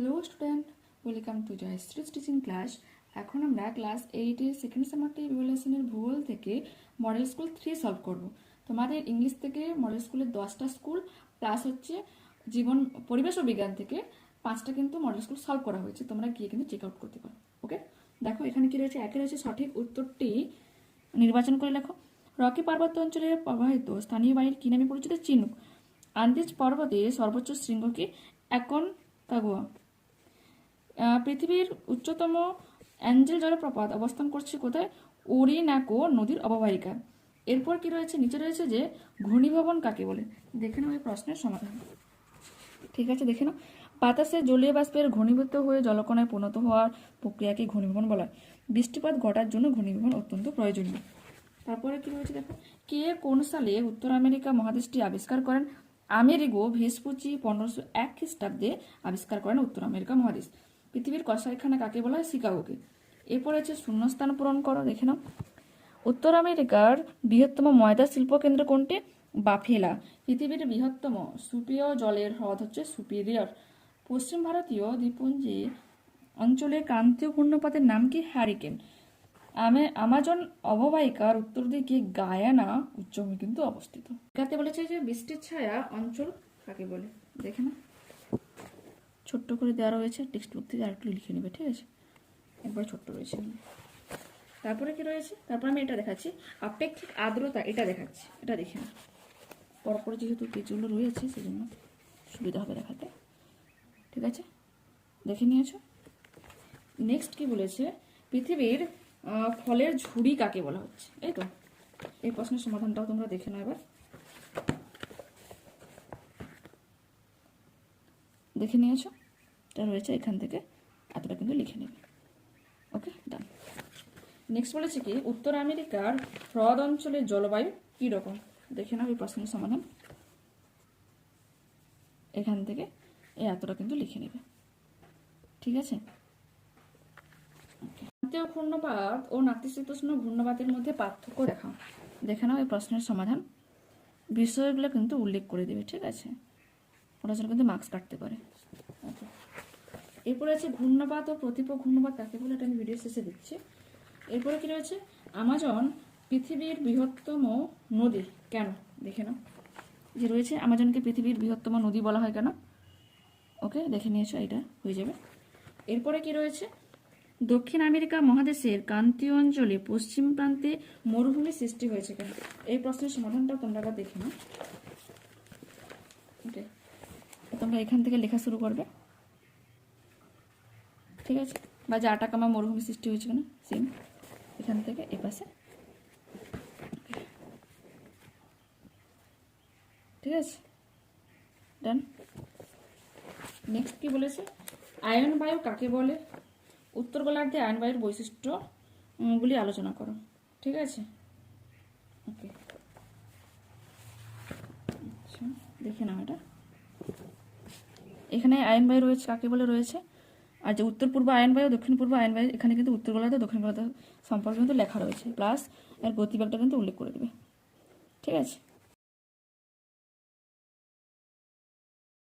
Hello student welcome to Jayashree teaching class এখন আমরা class এইটের সেকেন্ড সেমারটি ইভ্যালুয়েশনের ভূগোল থেকে মডেল স্কুল থ্রি সলভ করব। তোমাদের ইংলিশ থেকে মডেল স্কুলের দশটা স্কুল প্লাস হচ্ছে জীবন, পরিবেশ ও বিজ্ঞান থেকে পাঁচটা কিন্তু মডেল স্কুল সলভ করা হয়েছে। তোমরা গিয়ে কিন্তু চেক আউট করতে পারো। ওকে দেখো, এখানে কি রয়েছে? একে রয়েছে সঠিক উত্তরটি নির্বাচন করে লেখো। রকি পার্বত্য অঞ্চলে প্রবাহিত স্থানীয় বাড়ির কি নামে পরিচিত চিনুক? আন্দিজ পর্বতের সর্বোচ্চ শৃঙ্গকে একন কাগুয়া পৃথিবীর উচ্চতম অ্যাঞ্জেল জলপ্রপাত অবস্থান করছে কোথায়? ওরিনাকো নদীর অববাহিকা। এরপর কি রয়েছে? নিচে রয়েছে যে ঘূর্ণিভবন কাকে বলে? দেখে নাও এই প্রশ্নের সমাধান। ঠিক আছে, দেখে নাও। বাতাসে জলীয় বাষ্পের ঘনীভূত হয়ে জলকণায় পরিণত হওয়ার প্রক্রিয়াকে ঘনীভবন বলা হয়। বৃষ্টিপাত ঘটার জন্য ঘনীভবন অত্যন্ত প্রয়োজনীয়। তারপরে কি রয়েছে দেখো? কে কোন সালে উত্তর আমেরিকা মহাদেশটি আবিষ্কার করেন? আমেরিগো ভেসপুচি পনেরোশো এক খ্রিস্টাব্দে আবিষ্কার করেন উত্তর আমেরিকা মহাদেশ। পৃথিবীর কসাইখানা কাকে বলা হয়? শিকাগোকে। এরপর আছে শূন্যস্থান পূরণ করো, দেখে নাও। উত্তর আমেরিকার বৃহত্তম ময়দা শিল্প কেন্দ্র কোনটি? বাফেলা। পৃথিবীর বৃহত্তম সুপেয় জলের হ্রদ হচ্ছে সুপিরিয়র। পশ্চিম ভারতীয় দ্বীপপুঞ্জে অঞ্চলে ক্রান্তীয় পূর্ণপাতের নাম কি? হ্যারিকেন আমে আমাজন অববাহিকার উত্তর দিকে গায়ানা উচ্চভূমি কিন্তু অবস্থিত। এখানে বলেছে যে বৃষ্টির ছায়া অঞ্চল কাকে বলে? দেখে না ছোট্ট করে দেওয়া রয়েছে টেক্সট বুক থেকে আরেকটু লিখে নেবে, ঠিক আছে? একবার ছোট্ট রয়েছে। তারপরে কি রয়েছে? তারপর আমি এটা দেখাচ্ছি। আপেক্ষিক আর্দ্রতা, এটা দেখাচ্ছি। এটা দেখে না পরপর যেহেতু পেজগুলো রয়েছে সেজন্য সুবিধা হবে দেখাতে। ঠিক আছে? দেখে নিয়েছো? নেক্সট কি বলেছে? পৃথিবীর ফলের ঝুড়ি কাকে বলা হচ্ছে? এই তো। এই প্রশ্নের সমাধানটাও তোমরা দেখে নাও এবার। দেখে নিয়েছো? রয়েছে এখান থেকে, এতটা কিন্তু লিখে নেবে। ওকে ডান নেক্সট বলেছে কি, উত্তর আমেরিকার হ্রদ অঞ্চলের জলবায়ু কীরকম? দেখে নাও এই প্রশ্নের সমাধান। এখান থেকে এই এতটা কিন্তু লিখে নেবে। ঠিক আছে? ক্রান্তীয় ঘূর্ণপাত ও নাতিশীতোষ্ণ ঘূর্ণপাতের মধ্যে পার্থক্য দেখাও। দেখে নাও এই প্রশ্নের সমাধান। বিষয়গুলো কিন্তু উল্লেখ করে দেবে, ঠিক আছে? ওরা কিন্তু মার্কস কাটতে পারে। Okay. এরপরে আছে ঘূর্ণপাত ও প্রতিপ ঘূর্ণপাত কাকে বলে এটা আমি ভিডিও শেষে দিচ্ছি এরপরে কি রয়েছে? আমাজন পৃথিবীর বৃহত্তম নদী, কেন? দেখে নাও। যে রয়েছে, আমাজনকে পৃথিবীর বৃহত্তম নদী বলা হয় কেন? ওকে, দেখে নিয়েছো, এটা হয়ে যাবে। এরপরে কি রয়েছে? দক্ষিণ আমেরিকা মহাদেশের ক্রান্তীয় অঞ্চলে পশ্চিম প্রান্তে মরুভূমি সৃষ্টি হয়েছে কেন? এই প্রশ্নের সমাধানটা তোমরা দেখে নাও। ওকে, তোমরা এখান থেকে লেখা শুরু করবে। ঠিক আছে? বা যে আটাকামা মরুভূমি সৃষ্টি হয়েছে কেন সেম এখান থেকে এ পাশে। ঠিক আছে? ডান নেক্সট কি বলেছে? আয়ন বায়ু কাকে বলে? উত্তর গোলার্ধে আয়ন বায়ুর বৈশিষ্ট্যগুলি আলোচনা করো। ঠিক আছে? ওকে আচ্ছা দেখে নাও এটা। এখানে আয়ন বায়ু রয়েছে, কাকে বলে রয়েছে? আর যে উত্তর পূর্ব আয়ন বায়ু, দক্ষিণ পূর্ব আয়ন বায়ু, এখানে কিন্তু উত্তর গোলার্ধ দক্ষিণ গোলার্ধ সম্পর্কে কিন্তু লেখা রয়েছে। প্লাস এর গতিবেগটা কিন্তু উল্লেখ করে দেবে। ঠিক আছে?